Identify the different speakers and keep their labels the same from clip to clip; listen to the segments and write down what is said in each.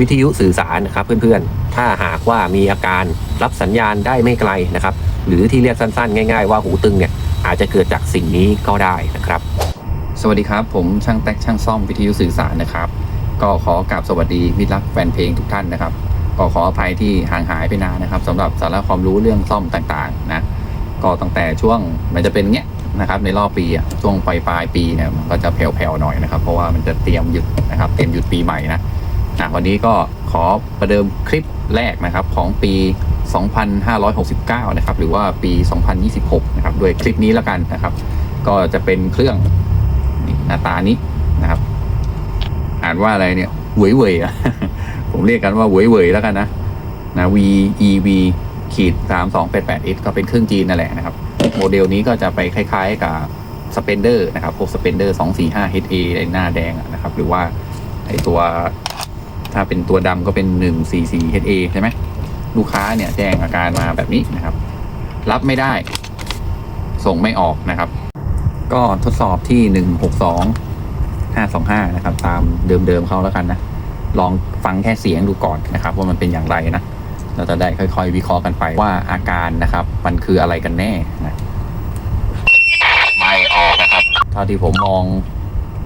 Speaker 1: วิทยุสื่อสารนะครับเพื่อนๆ ถ้าหากว่ามีอาการรับสัญญาณได้ไม่ไกลนะครับ หรือที่เรียกสั้นๆ ง่าย ๆ ว่าหูตึงเนี่ยอาจจะเกิดจากสิ่งนี้ก็ได้นะครับ
Speaker 2: สวัสดีครับ ผมช่างแท็กช่างซ่อมวิทยุสื่อสารนะครับ ก็ขอกราบสวัสดีมิตรรักแฟนเพลงทุกท่านนะครับก็ขออภัยที่ห่างหายไปนานนะครับสำหรับสาระความรู้เรื่องซ่อมต่างๆนะก็ตั้งแต่ช่วงมันจะเป็นเงี้ยนะครับในรอบปีอะช่วงปลายปลายปีเนี่ยมันก็จะแผ่วๆหน่อยนะครับ เพราะว่ามันจะเตรียมหยุดนะครับ เตรียมหยุดปีใหม่นะ อะวันนี้ก็ขอประเดิมคลิปแรกนะครับของปี 2569 นะครับ หรือว่าปี 2026 นะครับด้วยคลิปนี้แล้วกันนะครับ ก็จะเป็นเครื่องหน้าตานี้นะครับ อ่านว่าอะไรเนี่ยเวยเว่ยอะผมเรียกกันว่าเวยเว่ยแล้วกันนะนะ V E V ขีดสามสองแปดแปด S ก็เป็นเครื่องจีนนั่นแหละนะครับ โมเดลนี้ก็จะไปคล้ายๆกับสเปนเดอร์นะครับพวกสเปนเดอร์สองสี่ห้า HA ไอ้หน้าแดงนะครับ หรือว่าไอตัว ถ้าเป็นตัวดำก็เป็นหนึ่งสี่สี่ HA ใช่ไหมลูกค้าเนี่ยแจ้งอาการมาแบบนี้นะครับ รับไม่ได้ ส่งไม่ออกนะครับ ก็ทดสอบที่หนึ่งหกสองห้าสองห้านะครับ ตามเดิมๆเขาแล้วกันนะ ลองฟังแค่เสียงดูก่อนนะครับ ว่ามันเป็นอย่างไรนะ เราจะได้ค่อยๆ วิเคราะห์กันไปว่าอาการนะครับ มันคืออะไรกันแน่นะไม่ออกนะครับเท่าที่ผมมอง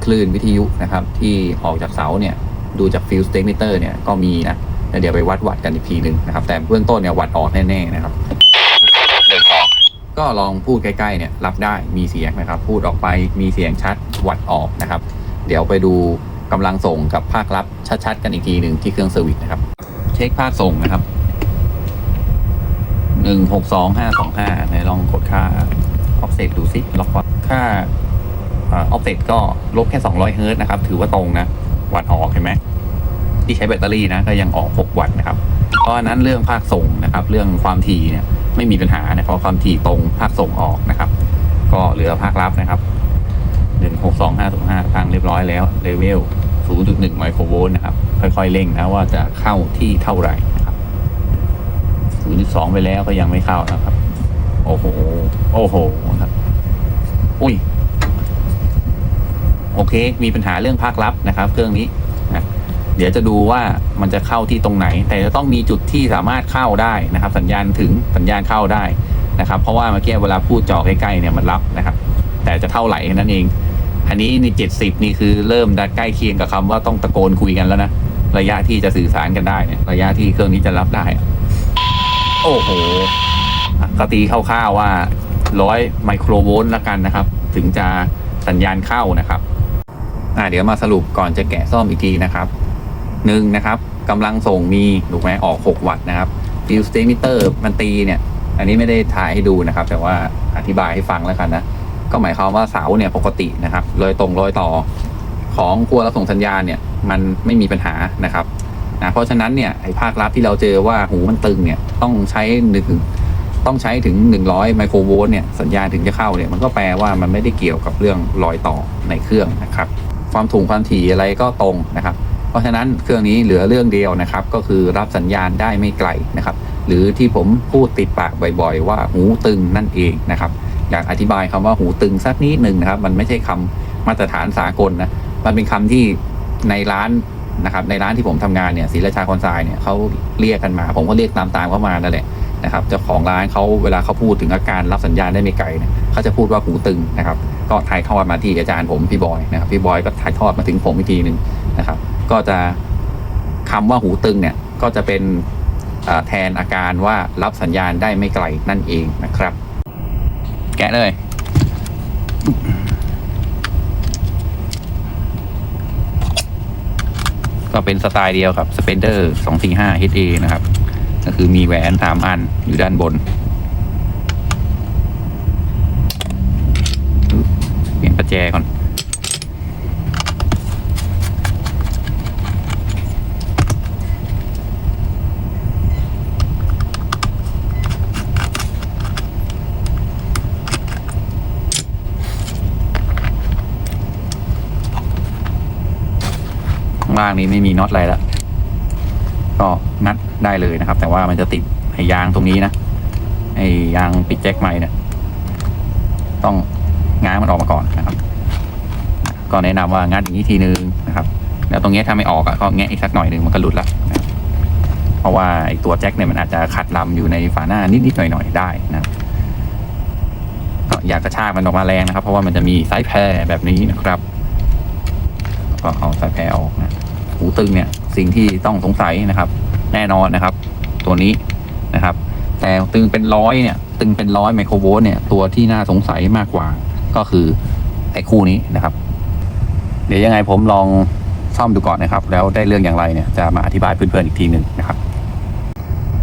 Speaker 2: คลื่นวิทยุนะครับ ที่ออกจากเสาเนี่ย ดูจากฟิลสเตมิเตอร์เนี่ยก็มีนะแล้วเดี๋ยวไปวัดวัดกันอีกทีหนึ่งนะครับ แต่เบื้องต้นเนี่ยวัดออกแน่ๆนะครับหนึ่งสองก็ลองพูดใกล้ๆเนี่ยรับได้มีเสียงนะครับ พูดออกไปมีเสียงชัดวัดออกนะครับ เดี๋ยวไปดูกำลังส่งกับภาครับชัดๆ กันอีกทีหนึ่งที่เครื่องเซอร์วิสนะครับ เช็คภาคส่งนะครับหนึ่งหกสองห้าสองห้าไหนลองกดค่าออฟเซตดูสิล็อกวัดค่าออฟเซตก็ลบแค่สองร้อยเฮิร์ตนะครับ ถือว่าตรงนะ วัดออกเห็นไหมที่ใช้แบตเตอรี่นะก็ยังออก 6 วัตต์นะครับ เพราะฉะนั้นเรื่องภาคส่งนะครับ เรื่องความถี่เนี่ยไม่มีปัญหานะเพราะความถี่ตรงภาคส่งออกนะครับ ก็เหลือภาครับนะครับ 162505ตั้งเรียบร้อยแล้วเลเวล 0.1 ไมโครโวลต์นะครับ ค่อยๆเร่งนะว่าจะเข้าที่เท่าไหร่นะครับ 0.2 ไปแล้วก็ยังไม่เข้านะครับ โอ้โห โอ้โหครับ อุ้ย โอเค มีปัญหาเรื่องภาครับนะครับ เครื่องนี้นะเดี๋ยวจะดูว่ามันจะเข้าที่ตรงไหน แต่จะต้องมีจุดที่สามารถเข้าได้นะครับ สัญญาณถึงสัญญาณเข้าได้นะครับ เพราะว่าเมื่อกี้เวลาพูดจอใกล้ๆเนี่ยมันรับนะครับ แต่จะเท่าไหร่นั้นเอง อันนี้นี่เจ็ดสิบนี่คือเริ่มใกล้เคียงกับคำว่าต้องตะโกนคุยกันแล้วนะระยะที่จะสื่อสารกันได้เนี่ยระยะที่เครื่องนี้จะรับได้ โอ้โหก็ตีคร่าวๆว่าร้อยไมโครโวลต์ละกันนะครับ ถึงจะสัญญาณเข้านะครับ อ่าเดี๋ยวมาสรุปก่อนจะแกะซ่อมอีกทีนะครับหนึ่งนะครับกำลังส่งมีถูกไหมออก 6 วัตต์นะครับฟิวสเตมิเตอร์มันตีเนี่ย อันนี้ไม่ได้ถ่ายให้ดูนะครับ แต่ว่าอธิบายให้ฟังแล้วกันนะก็หมายความว่าเสาเนี่ยปกตินะครับรอยตรงรอยต่อของครัวรับส่งสัญญาณเนี่ย มันไม่มีปัญหานะครับนะเพราะฉะนั้นเนี่ยไอ้ภาครับที่เราเจอว่าหูมันตึงเนี่ยต้องใช้หนึ่งต้องใช้ถึง 100 ไมโครโวลต์เนี่ยสัญญาณถึงจะเข้าเนี่ยมันก็แปลว่ามันไม่ได้เกี่ยวกับเรื่องรอยต่อในเครื่องนะครับ ความถุงความถี่อะไรก็ตรงนะครับ เพราะฉะนั้นเครื่องนี้เหลือเรื่องเดียวนะครับ ก็คือรับสัญญาณได้ไม่ไกลนะครับ หรือที่ผมพูดติดปากบ่อย ๆ ว่าหูตึงนั่นเองนะครับอยากอธิบายคำว่าหูตึงสักนิดหนึ่งนะครับ มันไม่ใช่คำมาตรฐานสากลนะมันเป็นคำที่ในร้านนะครับในร้านที่ผมทำงานเนี่ยศรีราชาคอนไซน์เนี่ยเขาเรียกกันมา ผมก็เรียกตามๆเขามานั่นแหละ นะครับเจ้าของร้านเขาเวลาเขาพูดถึงอาการรับสัญญาณได้ไม่ไกลเนี่ยเขาจะพูดว่าหูตึงนะครับ ก็ถ่ายทอดมาที่อาจารย์ผมพี่บอยนะครับพี่บอยก็ถ่ายทอดมาถึงผมอีกทีหนึ่งนะครับ ก็จะคำว่าหูตึงเนี่ยก็จะเป็นแทนอาการว่ารับสัญญาณได้ไม่ไกลนั่นเองนะครับ แกะเลยก็เป็นสไตล์เดียวกับ Spender 245 HA นะครับ ก็คือมีแหวนสามอันอยู่ด้านบนเปลี่ยนประแจก่อนข้างล่างนี้ไม่มีน็อตอะไรแล้วก็ งัดได้เลยนะครับ แต่ว่ามันจะติดไอ้ยางตรงนี้นะไอ้ยางปิดแจ็คใหม่เนี่ยต้องง้างมันออกมาก่อนนะครับ ก็แนะนำว่างัดอย่างนี้ทีนึงนะครับเดี๋ยวตรงนี้ถ้าไม่ออกอะก็แงะอีกสักหน่อยหนึ่งมันก็หลุดละนะเพราะว่าไอ้ตัวแจ็คเนี่ยมันอาจจะขัดลำอยู่ในฝาหน้านิดๆหน่อยๆได้นะก็อยากกระชากมันออกมาแรงนะครับ เพราะว่ามันจะมีสายแพรแบบนี้นะครับ ก็เอาสายแพรออกนะหูตึงเนี่ยสิ่งที่ต้องสงสัยนะครับ แน่นอนนะครับ ตัวนี้นะครับ แต่ตึงเป็นร้อยเนี่ย ตึงเป็นร้อยไมโครโวลต์เนี่ย ตัวที่น่าสงสัยมากกว่า ก็คือไอ้คู่นี้นะครับ เดี๋ยวยังไงผมลองซ่อมดูก่อนนะครับ แล้วได้เรื่องอย่างไรเนี่ยจะมาอธิบายเพื่อนๆอีกทีหนึ่งนะครับ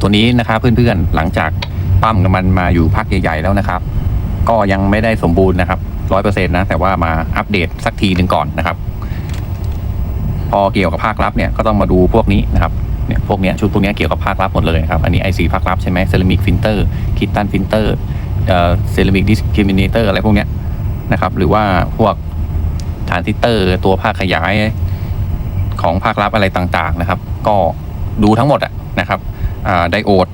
Speaker 2: ตัวนี้นะครับเพื่อนๆหลังจากปั้มกับมันมาอยู่พักใหญ่ๆแล้วนะครับ ก็ยังไม่ได้สมบูรณ์นะครับร้อยเปอร์เซ็นต์นะแต่ว่ามาอัปเดตสักทีหนึ่งก่อนนะครับ พอเกี่ยวกับภาคลับเนี่ยก็ต้องมาดูพวกนี้นะครับ เนี่ยพวกเนี้ยชุดพวกเนี้ยเกี่ยวกับภาคลับหมดเลยนะครับ อันนี้ IC ภาคลับใช่ไหมเซรามิกฟิลเตอร์คิตตันฟิลเตอร์เอ่อเซรามิกดิสคริมิเนเตอร์อะไรพวกเนี้ยนะครับ หรือว่าพวกทรานซิเตอร์ ตัวภาคขยายของภาคลับอะไรต่างๆนะครับ ก็ดูทั้งหมดอะนะครับไดโอด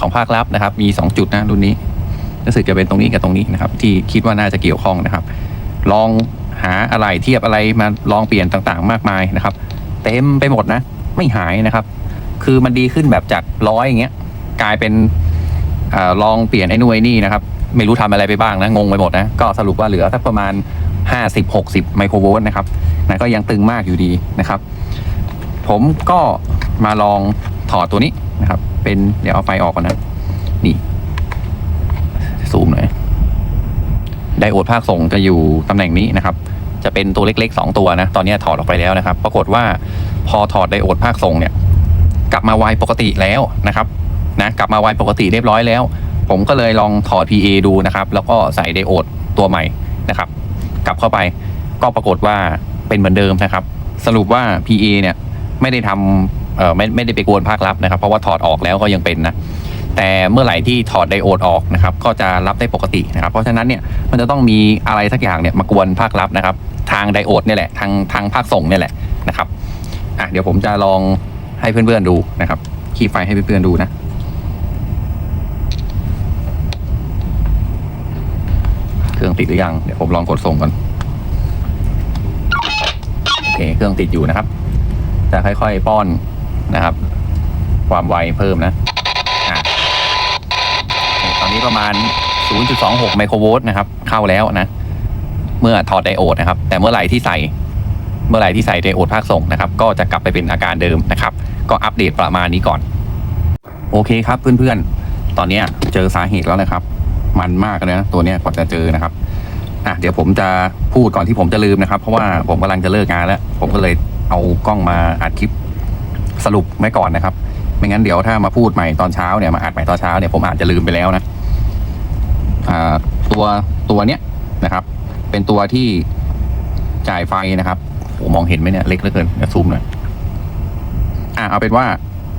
Speaker 2: ของภาคลับนะครับ มี 2 จุดนะรุ่นนี้รู้สึกจะเป็นตรงนี้กับตรงนี้นะครับ ที่คิดว่าน่าจะเกี่ยวข้องนะครับ ลองหาอะไรเทียบอะไรมาลองเปลี่ยนต่างๆ มากมายนะครับ เต็มไปหมดนะ ไม่หายนะครับ คือมันดีขึ้นแบบจากร้อยอย่างเงี้ยกลายเป็นอลองเปลี่ยนไอ้นู่นไอ้นี่นะครับ ไม่รู้ทำอะไรไปบ้างนะงงไปหมดนะก็สรุปว่าเหลือสักประมาณ 50-60 ไมโครโวลต์นะครับนะก็ยังตึงมากอยู่ดีนะครับ ผมก็มาลองถอดตัวนี้นะครับ เป็นเดี๋ยวเอาไฟออกก่อนนะ นี่ซูมหน่อยไดโอดภาคส่งจะอยู่ตำแหน่งนี้นะครับ จะเป็นตัวเล็กๆ 2 ตัวนะ ตอนนี้ถอดออกไปแล้วนะครับ ปรากฏว่าพอถอดไดโอดภาคส่งเนี่ย กลับมาไวปกติแล้วนะครับนะกลับมาไวปกติเรียบร้อยแล้ว ผมก็เลยลองถอด PA ดูนะครับ แล้วก็ใส่ไดโอดตัวใหม่นะครับ กลับเข้าไปก็ปรากฏว่าเป็นเหมือนเดิมนะครับ สรุปว่า PA เนี่ยไม่ได้ทำเอ่อไม่ไม่ได้ไปกวนภาคลับนะครับ เพราะว่าถอดออกแล้วก็ยังเป็นนะแต่เมื่อไหร่ที่ถอดไดโอดออกนะครับ ก็จะรับได้ปกตินะครับ เพราะฉะนั้นเนี่ยมันจะต้องมีอะไรสักอย่างเนี่ยมากวนภาคลับนะครับ ทางไดโอดเนี่ยแหละทางทางภาคส่งเนี่ยแหละนะครับอะเดี๋ยวผมจะลอง ให้เพื่อนๆดูนะครับขี่ไฟให้เพื่อนๆดูนะเครื่องติดหรือยังเดี๋ยวผมลองกดส่งก่อนโอเคเครื่องติดอยู่นะครับ จะค่อยๆป้อนนะครับ ความไวเพิ่มนะอะตอนนี้ประมาณ 0.26 ไมโครโวลต์นะครับ เข้าแล้วนะ เมื่อถอดไดโอดนะครับ แต่เมื่อไหร่ที่ใส่เมื่อไหร่ที่ใส่ไดโอดภาคส่งนะครับ ก็จะกลับไปเป็นอาการเดิมนะครับ ก็อัปเดตประมาณนี้ก่อน โอเคครับเพื่อนๆ ตอนนี้เจอสาเหตุแล้วนะครับ มันมากเลยนะตัวเนี้ยกว่าจะเจอนะครับอะเดี๋ยวผมจะพูดก่อนที่ผมจะลืมนะครับ เพราะว่าผมกำลังจะเลิกงานแล้ว ผมก็เลยเอากล้องมาอัดคลิปสรุปไว้ก่อนนะครับ ไม่งั้นเดี๋ยวถ้ามาพูดใหม่ตอนเช้าเนี่ยมาอัดใหม่ตอนเช้าเนี่ยผมอาจจะลืมไปแล้วนะอ่าตัวตัวเนี้ยนะครับ เป็นตัวที่จ่ายไฟนะครับโอ้มองเห็นไหมเนี่ยเล็กเหลือเกินเดี๋ยวซูมหน่อย อะเอาเป็นว่า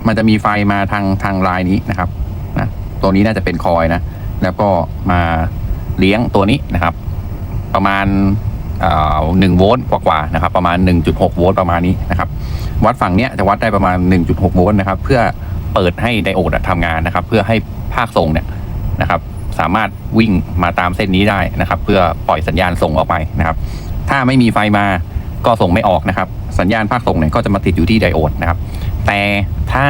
Speaker 2: มันจะมีไฟมาทางทางลายนี้นะครับนะตัวนี้น่าจะเป็นคอยนะ แล้วก็มาเลี้ยงตัวนี้นะครับ ประมาณหนึ่งโวลต์กว่าๆนะครับ ประมาณ 1.6 โวลต์ประมาณนี้นะครับ วัดฝั่งเนี้ยจะวัดได้ประมาณ 1.6 โวลต์นะครับ เพื่อเปิดให้ไดโอดทำงานนะครับ เพื่อให้ภาคส่งเนี่ยนะครับ สามารถวิ่งมาตามเส้นนี้ได้นะครับ เพื่อปล่อยสัญญาณส่งออกไปนะครับ ถ้าไม่มีไฟมาก็ส่งไม่ออกนะครับ สัญญาณภาคส่งเนี่ยก็จะมาติดอยู่ที่ไดโอดนะครับ แต่ถ้า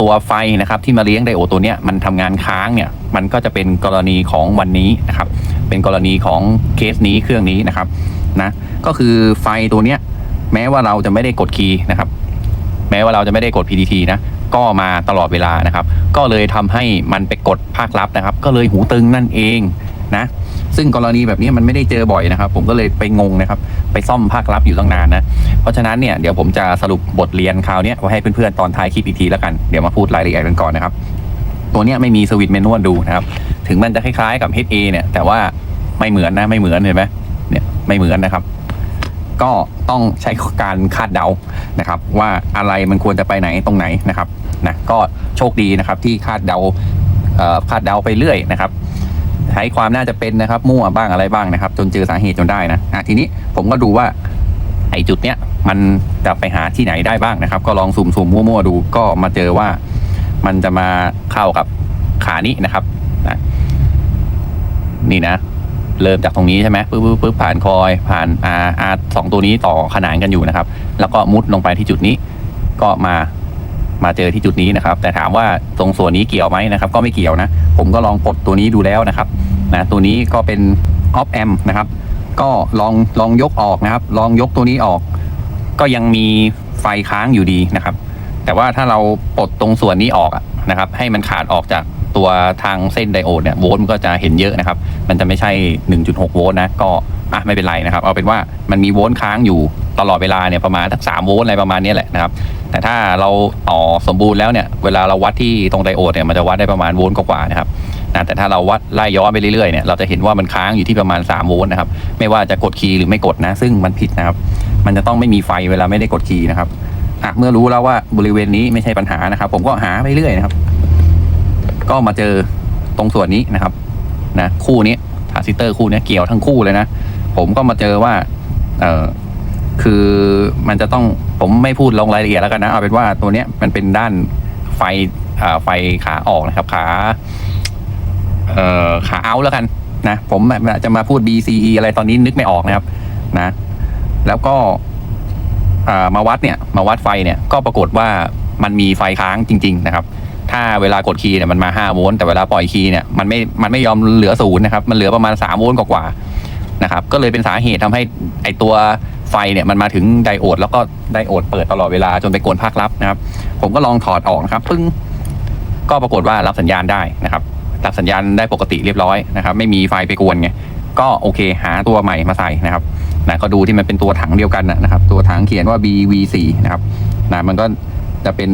Speaker 2: ตัวไฟนะครับที่มาเลี้ยงไดโอดตัวเนี้ยมันทำงานค้างเนี่ยมันก็จะเป็นกรณีของวันนี้นะครับเป็นกรณีของเคสนี้เครื่องนี้นะครับนะก็คือไฟตัวเนี้ยแม้ว่าเราจะไม่ได้กดคีย์นะครับ แม้ว่าเราจะไม่ได้กด PDT นะก็มาตลอดเวลานะครับ ก็เลยทำให้มันไปกดภาคลับนะครับ ก็เลยหูตึงนั่นเอง นะ ซึ่งกรณีแบบนี้มันไม่ได้เจอบ่อยนะครับ ผมก็เลยไปงงนะครับ ไปซ่อมภาคลับอยู่ตั้งนานนะ เพราะฉะนั้นเนี่ยเดี๋ยวผมจะสรุปบทเรียนคราวนี้ไว้ให้เพื่อนๆตอนท้ายคลิปอีกทีแล้วกัน เดี๋ยวมาพูดรายละเอียดกันก่อนนะครับ ตัวเนี้ยไม่มีสวิตช์เมนวลดูนะครับ ถึงมันจะคล้ายๆกับ HA เนี่ย แต่ว่าไม่เหมือนนะไม่เหมือนเห็นไหมเนี่ยไม่เหมือนนะครับ ก็ต้องใช้การคาดเดานะครับ ว่าอะไรมันควรจะไปไหนตรงไหนนะครับนะก็โชคดีนะครับที่คาดเดาคาดเดาไปเรื่อยนะครับ ช้ความน่าจะเป็นนะครับ มั่วบ้างอะไรบ้างนะครับ จนเจอสาเหตุจนได้นะอะทีนี้ผมก็ดูว่าไอ้จุดเนี้ยมันจะไปหาที่ไหนได้บ้างนะครับ ก็ลองสุ่มๆมั่วๆดูก็มาเจอว่ามันจะมาเข้ากับขานี้นะครับนะนี่นะ เริ่มจากตรงนี้ใช่ไหมปึ๊บปึ๊บปึ๊บผ่านคอย ผ่านอาอาสองตัวนี้ต่อขนานกันอยู่นะครับ แล้วก็มุดลงไปที่จุดนี้ ก็มามาเจอที่จุดนี้นะครับ แต่ถามว่าตรงส่วนนี้เกี่ยวไหมนะครับ ก็ไม่เกี่ยวนะ ผมก็ลองปลดตัวนี้ดูแล้วนะครับ นะตัวนี้ก็เป็นออฟแอมนะครับ ก็ลองลองยกออกนะครับ ลองยกตัวนี้ออก ก็ยังมีไฟค้างอยู่ดีนะครับ แต่ว่าถ้าเราปลดตรงส่วนนี้ออกนะครับ ให้มันขาดออกจากตัวทางเส้นไดโอดเนี่ยโวลต์มันก็จะเห็นเยอะนะครับ มันจะไม่ใช่ 1.6 โวลต์นะ ก็อะไม่เป็นไรนะครับ เอาเป็นว่ามันมีโวลต์ค้างอยู่ตลอดเวลาเนี่ยประมาณสัก3โวลต์อะไรประมาณนี้แหละนะครับ แต่ถ้าเราต่อสมบูรณ์แล้วเนี่ย เวลาเราวัดที่ตรงไดโอดเนี่ยมันจะวัดได้ประมาณโวลต์กว่าๆนะครับ นะแต่ถ้าเราวัดไล่ย้อนไปเรื่อยๆเนี่ยเราจะเห็นว่ามันค้างอยู่ที่ประมาณ3โวลต์นะครับไม่ว่าจะกดคีย์หรือไม่กดนะ ซึ่งมันผิดนะครับมันจะต้องไม่มีไฟเวลาไม่ได้กดคีย์นะครับอะเมื่อรู้แล้วว่าบริเวณนี้ไม่ใช่ปัญหานะครับ ผมก็หาไปเรื่อยนะครับ ก็มาเจอตรงส่วนนี้นะครับนะคู่นี้ทราซิเตอร์คู่นี้เกี่ยวทั้งคู่เลยนะผมก็มาเจอว่าเออคือมันจะต้องผมไม่พูดลงรายละเอียดแล้วกันนะเอาเป็นว่าตัวเนี้ยมันเป็นด้านไฟอ่าไฟขาออกนะครับ ขา เอ่อขาเอาแล้วกันนะผมจะมาพูด BCE อะไรตอนนี้นึกไม่ออกนะครับนะ แล้วก็มาวัดเนี่ยมาวัดไฟเนี่ยก็ปรากฏว่ามันมีไฟค้างจริง ๆ นะครับ ถ้าเวลากดคีย์เนี่ยมันมา5โวลต์แต่เวลาปล่อยคีย์เนี่ยมันไม่มันไม่ยอมเหลือศูนย์นะครับ มันเหลือประมาณ3โวลต์กว่าๆนะครับ ก็เลยเป็นสาเหตุทำให้ไอตัวไฟเนี่ยมันมาถึงไดโอด แล้วก็ไดโอดเปิดตลอดเวลาจนไปกวนภาคลับนะครับ ผมก็ลองถอดออกนะครับ ปึ้งก็ปรากฏว่ารับสัญญาณได้นะครับ รับสัญญาณได้ปกติเรียบร้อยนะครับ ไม่มีไฟไปกวนไงก็โอเค หาตัวใหม่มาใส่นะครับนะก็ดูที่มันเป็นตัวถังเดียวกันนะครับ ตัวถังเขียนว่า BV4 นะครับนะมันก็จะเป็น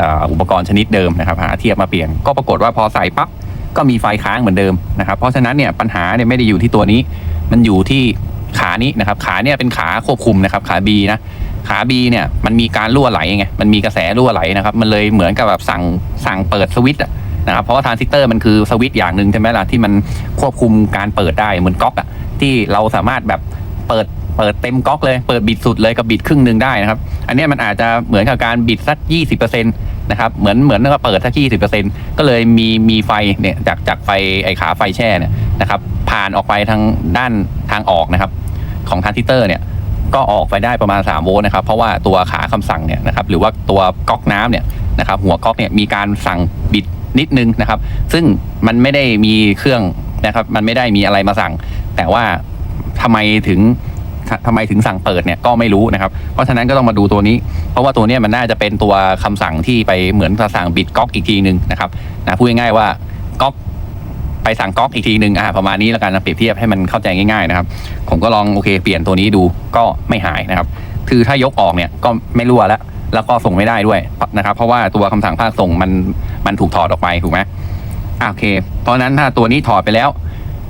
Speaker 2: อ,อุปกรณ์ชนิดเดิมนะครับ หาเทียบมาเปลี่ยน ก็ปรากฏว่าพอใส่ปั๊บก็มีไฟค้างเหมือนเดิมนะครับ เพราะฉะนั้นเนี่ยปัญหาเนี่ยไม่ได้อยู่ที่ตัวนี้ มันอยู่ที่ขานี้นะครับ ขาเนี่ยเป็นขาควบคุมนะครับ ขา B นะขา B เนี่ยมันมีการรั่วไหลไงมันมีกระแสรั่วไหลนะครับ มันเลยเหมือนกับแบบสั่งสั่งเปิดสวิตช์ นะครับเพราะว่าทรานซิสเตอร์มันคือสวิตช์อย่างหนึ่งใช่ไหมล่ะที่มันควบคุมการเปิดได้เหมือนก๊อกอะที่เราสามารถแบบเปิดเปิดเต็มก๊อกเลยเปิดบิดสุดเลยกับบิดครึ่งหนึ่งได้นะครับ อันนี้มันอาจจะเหมือนกับการบิดสัก 20%นะครับเหมือนเหมือนกับเปิดสัก 20%ก็เลยมีมีไฟเนี่ยจากจากไฟไอขาไฟแช่เนี่ยนะครับผ่านออกไปทางด้านทางออกนะครับ ของทรานซิสเตอร์เนี่ยก็ออกไปได้ประมาณ 3 โวลต์นะครับ เพราะว่าตัวขาคำสั่งเนี่ยนะครับหรือว่าตัวก๊อกน้ำเนี่ยนะครับหัวก๊อกเนี่ยมีการสั่งบิด นิดนึงนะครับ ซึ่งมันไม่ได้มีเครื่องนะครับ มันไม่ได้มีอะไรมาสั่ง แต่ว่าทำไมถึงทำไมถึงสั่งเปิดเนี่ยก็ไม่รู้นะครับ เพราะฉะนั้นก็ต้องมาดูตัวนี้ เพราะว่าตัวนี้มันน่าจะเป็นตัวคำสั่งที่ไปเหมือนสั่งบิดก๊อกอีกทีนึงนะครับนะพูดง่ายๆว่าก๊อกไปสั่งก๊อกอีกทีหนึ่งอ่าประมาณนี้แล้วกันนะเปรียบเทียบให้มันเข้าใจง่ายๆนะครับ ผมก็ลองโอเค เปลี่ยนตัวนี้ดูก็ไม่หายนะครับ คือถ้ายกออกเนี่ยก็ไม่รั่วแล้ว แล้วก็ส่งไม่ได้ด้วยนะครับ เพราะว่าตัวคำสั่งภาคส่งมันมันถูกถอดออกไปถูกไหมอะโอเค เพราะนั้นถ้าตัวนี้ถอดไปแล้ว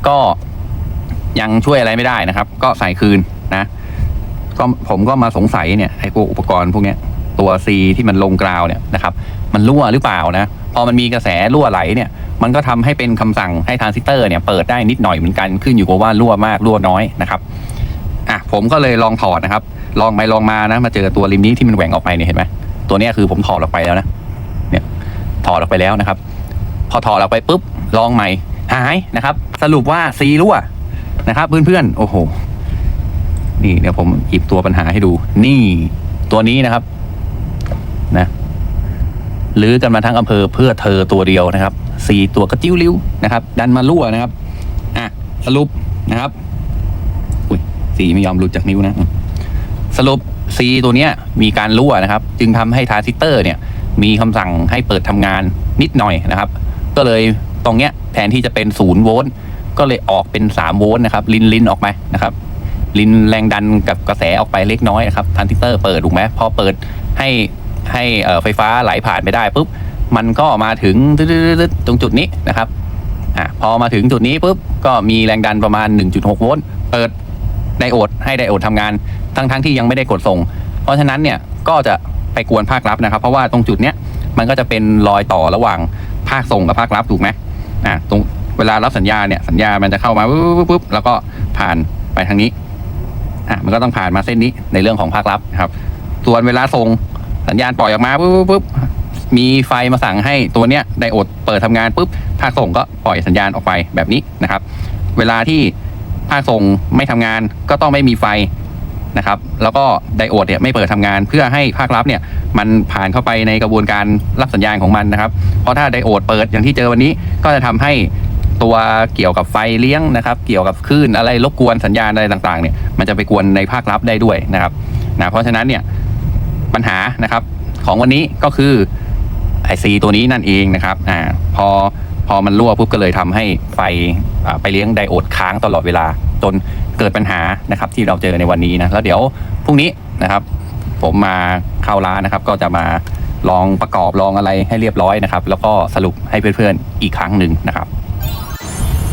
Speaker 2: ก็ยังช่วยอะไรไม่ได้นะครับ ก็ใส่คืนนะ ก็ผมก็มาสงสัยเนี่ยไอ้พวกอุปกรณ์พวกเนี้ยตัว C ที่มันลงกราวเนี่ยนะครับ มันรั่วหรือเปล่านะ พอมันมีกระแสรั่วไหลเนี่ย มันก็ทำให้เป็นคำสั่งให้ทรานซิสเตอร์เนี่ยเปิดได้นิดหน่อยเหมือนกันขึ้นอยู่กับว่ารั่วมากรั่วน้อยนะครับอะผมก็เลยลองถอดนะครับ ลองไปลองมานะ มาเจอตัวริมนี้ที่มันแหว่งออกไปเนี่ยเห็นไหมตัวนี้คือผมถอดออกไปแล้วนะเนี่ยถอดออกไปแล้วนะครับ พอถอดออกไปปุ๊บลองใหม่หายนะครับ สรุปว่าซีรั่วนะครับเพื่อนๆโอ้โห นี่เดี๋ยวผมหยิบตัวปัญหาให้ดู นี่ตัวนี้นะครับ นะลื้อกันมาทั้งอำเภอเพื่อเธอตัวเดียวนะครับสี่ตัวกระจิ้วลิ้วนะครับ ดันมารั่วนะครับ อะสรุปนะครับ อุ้ยสีไม่ยอมหลุดจากนิ้วนะ สรุปซีตัวเนี้ยมีการรั่วนะครับ จึงทำให้ทรานซิสเตอร์เนี่ยมีคำสั่งให้เปิดทำงานนิดหน่อยนะครับ ก็เลยตรงเนี้ยแทนที่จะเป็นศูนย์โวลต์ก็เลยออกเป็นสามโวลต์นะครับลินลินออกไปนะครับลินแรงดันกับกระแสออกไปเล็กน้อยนะครับทรานซิสเตอร์เปิดถูกไหมพอเปิดให้ให้ไฟฟ้าไหลผ่านไปได้ปุ๊บมันก็มาถึงตึ๊ดๆตรงจุดนี้นะครับอะพอมาถึงจุดนี้ปุ๊บก็มีแรงดันประมาณ 1.6 โวลต์เปิดไดโอดให้ไดโอดทำงาน ทั้งทั้งที่ยังไม่ได้กดส่ง เพราะฉะนั้นเนี่ยก็จะไปกวนภาครับนะครับ เพราะว่าตรงจุดเนี้ยมันก็จะเป็นรอยต่อระหว่างภาคส่งกับภาครับถูกไหมอะตรงเวลารับสัญญาเนี่ยสัญญามันจะเข้ามาปุ๊บปุ๊บแล้วก็ผ่านไปทางนี้อะมันก็ต้องผ่านมาเส้นนี้ในเรื่องของภาครับนะครับ ส่วนเวลาส่งสัญญาณปล่อยออกมาปุ๊บปุ๊บมีไฟมาสั่งให้ตัวเนี้ยไดโอดเปิดทำงานปุ๊บภาคส่งก็ปล่อยสัญญาณออกไปแบบนี้นะครับ เวลาที่ภาคส่งไม่ทำงานก็ต้องไม่มีไฟ นะครับแล้วก็ไดโอดเนี่ยไม่เปิดทำงานเพื่อให้ภาครับเนี่ยมันผ่านเข้าไปในกระบวนการรับสัญญาณของมันนะครับ เพราะถ้าไดโอดเปิดอย่างที่เจอวันนี้ก็จะทำให้ตัวเกี่ยวกับไฟเลี้ยงนะครับ เกี่ยวกับคลื่นอะไรรบกวนสัญญาณอะไรต่างๆเนี่ยมันจะไปกวนในภาครับได้ด้วยนะครับนะเพราะฉะนั้นเนี่ยปัญหานะครับของวันนี้ก็คือไอซีตัวนี้นั่นเองนะครับอ่าพอพอมันรั่วปุ๊บก็เลยทำให้ไฟไปเลี้ยงไดโอดค้างตลอดเวลาจน เกิดปัญหานะครับที่เราเจอในวันนี้นะแล้วเดี๋ยวพรุ่งนี้นะครับ ผมมาเข้าร้านนะครับ ก็จะมาลองประกอบลองอะไรให้เรียบร้อยนะครับ แล้วก็สรุปให้เพื่อนๆอีกครั้งหนึ่งนะครับ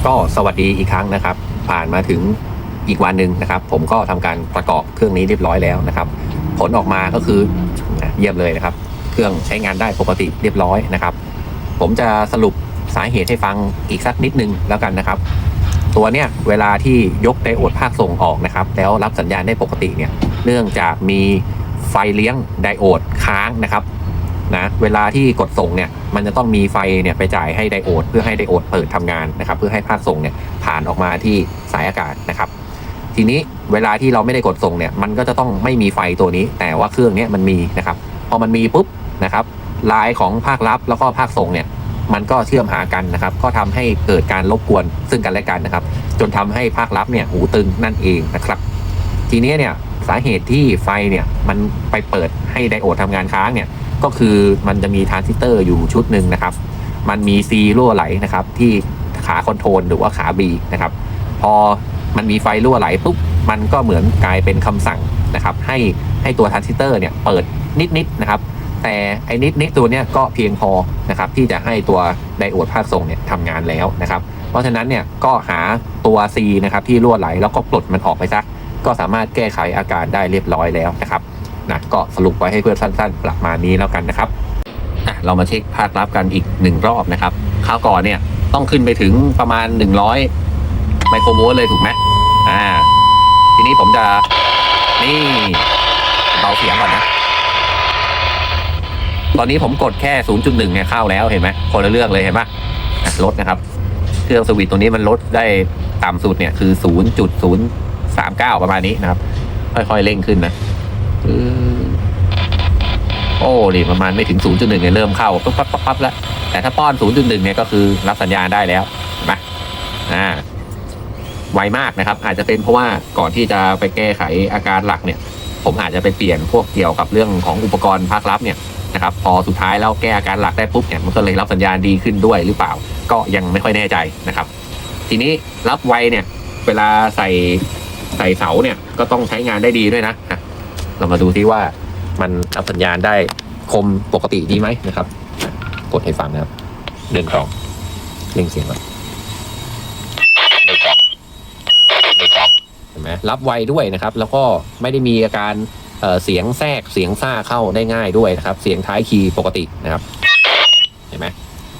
Speaker 1: ก็สวัสดีอีกครั้งนะครับ ผ่านมาถึงอีกวันหนึ่งนะครับ ผมก็ทำการประกอบเครื่องนี้เรียบร้อยแล้วนะครับ ผลออกมาก็คือเยี่ยมเลยนะครับ เครื่องใช้งานได้ปกติเรียบร้อยนะครับ ผมจะสรุปสาเหตุให้ฟังอีกสักนิดนึงแล้วกันนะครับ ตัวเนี้ยเวลาที่ยกไดโอดภาคส่งออกนะครับ แล้วรับสัญญาณได้ปกติเนี่ยเนื่องจากมีไฟเลี้ยงไดโอดค้างนะครับนะเวลาที่กดส่งเนี่ยมันจะต้องมีไฟเนี่ยไปจ่ายให้ไดโอด เพื่อให้ไดโอดเปิดทำงานนะครับ เพื่อให้ภาคส่งเนี่ยผ่านออกมาที่สายอากาศนะครับ ทีนี้เวลาที่เราไม่ได้กดส่งเนี่ยมันก็จะต้องไม่มีไฟตัวนี้ แต่ว่าเครื่องเนี้ยมันมีนะครับพอมันมีปุ๊บนะครับลายของภาครับแล้วก็ภาคส่งเนี่ย มันก็เชื่อมหากันนะครับ ก็ทำให้เกิดการรบกวนซึ่งกันและกันนะครับ จนทำให้ภาครับเนี่ยหูตึงนั่นเองนะครับ ทีนี้เนี่ยสาเหตุที่ไฟเนี่ยมันไปเปิดให้ไดโอดทำงานค้างเนี่ยก็คือมันจะมีทรานซิสเตอร์อยู่ชุดหนึ่งนะครับ มันมีซีรั่วไหลนะครับที่ขาคอนโทรลหรือว่าขา B นะครับ พอมันมีไฟรั่วไหลปุ๊บมันก็เหมือนกลายเป็นคำสั่งนะครับ ให้ให้ตัวทรานซิสเตอร์เนี่ยเปิดนิดๆนะครับ แต่ไอ้นิดๆตัวเนี้ยก็เพียงพอนะครับที่จะให้ตัวไดโอดภาคส่งเนี่ยทำงานแล้วนะครับ เพราะฉะนั้นเนี่ยก็หาตัว C นะครับที่รั่วไหลแล้วก็ปลดมันออกไปซะก็สามารถแก้ไขอาการได้เรียบร้อยแล้วนะครับนะก็สรุปไว้ให้เพื่อนสั้น ๆ ประมาณนี้แล้วกันนะครับอะเรามาเช็คภาครับกันอีกหนึ่งรอบนะครับคราวก่อนเนี่ยต้องขึ้นไปถึงประมาณ 100 ไมโครโวลต์เลยถูกไหมอ่า ทีนี้ผมจะนี่เบาเสียงก่อนนะ ตอนนี้ผมกดแค่ 0.1เนี่ยเข้าแล้วเห็นไหมคนละเรื่องเลยเห็นปะลดนะครับ เครื่องสวิตตัวนี้มันลดได้ต่ำสุดเนี่ยคือ 0.039 ประมาณนี้นะครับ ค่อยๆเร่งขึ้นนะโอ้นี่ประมาณไม่ถึง 0.1เนี่ยเริ่มเข้าปั๊บปั๊บปั๊บบแล้ว แต่ถ้าป้อน 0.1 เนี่ยก็คือรับสัญญาณได้แล้วเห็นปะอ่าไวมากนะครับ อาจจะเป็นเพราะว่าก่อนที่จะไปแก้ไขอาการหลักเนี่ย ผมอาจจะไปเปลี่ยนพวกเกี่ยวกับเรื่องของอุปกรณ์ภาครับเนี่ยนะครับพอสุดท้ายแล้วแก้อาการหลักได้ปุ๊บเนี่ยมันก็เลยรับสัญญาณดีขึ้นด้วยหรือเปล่า ก็ยังไม่ค่อยแน่ใจนะครับ ทีนี้รับไวเนี่ยเวลาใส่ใส่เสาเนี่ยก็ต้องใช้งานได้ดีด้วยนะเรามาดูที่ว่ามันรับสัญญาณได้คมปกติดีไหมนะครับ กดให้ฟังนะครับเดินกล่องเร่งเสียงก่อนเดินกล่องเดินกล่องเห็นไหม รับไวด้วยนะครับ แล้วก็ไม่ได้มีอาการเเสียงแทรกเสียงซ่าเข้าได้ง่ายด้วยนะครับ เสียงท้ายคีย์ปกตินะครับเห็นไหม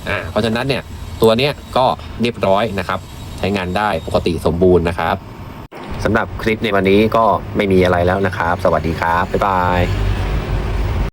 Speaker 1: อ่าเพราะฉะนั้นเนี่ยตัวเนี้ยก็เรียบร้อยนะครับ ใช้งานได้ปกติสมบูรณ์นะครับสำหรับคลิปในวันนี้ก็ไม่มีอะไรแล้วนะครับ สวัสดีครับ บ๊ายบาย